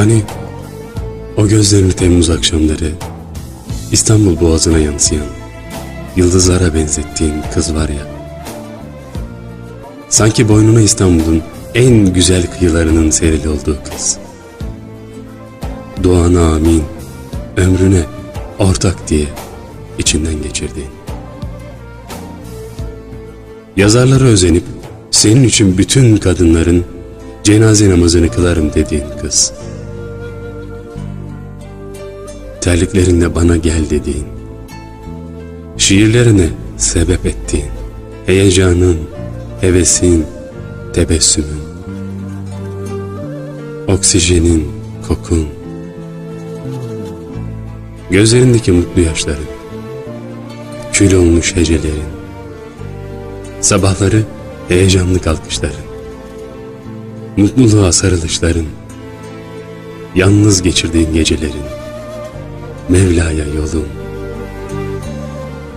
Hani o gözlerini Temmuz akşamları İstanbul boğazına yansıyan yıldızlara benzettiğin kız var ya. Sanki boynuna İstanbul'un en güzel kıyılarının serili olduğu kız. Duana amin, ömrüne ortak diye içinden geçirdiğin. Yazarlara özenip senin için bütün kadınların cenaze namazını kılarım dediğin kız. Terliklerinde bana gel dediğin. Şiirlerine sebep ettiğin. Heyecanın, hevesin, tebessümün. Oksijenin, kokun. Gözlerindeki mutlu yaşların. Kül olmuş hecelerin. Sabahları heyecanlı kalkışların. Mutluluğa sarılışların. Yalnız geçirdiğin gecelerin. Mevla'ya yolun.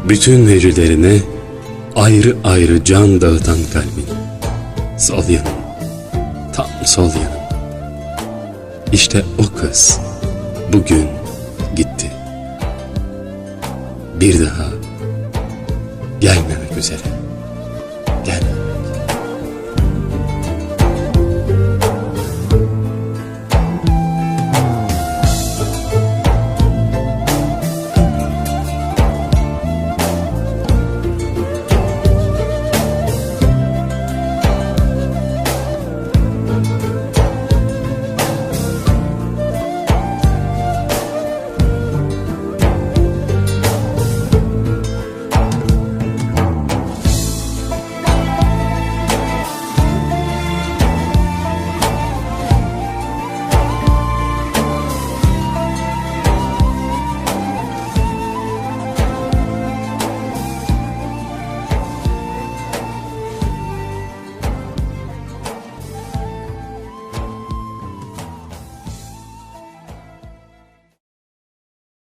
Bütün hecelerine ayrı ayrı can dağıtan kalbin. Sol yanım, tam sol yanım. İşte o kız bugün gitti. Bir daha gelmemek üzere.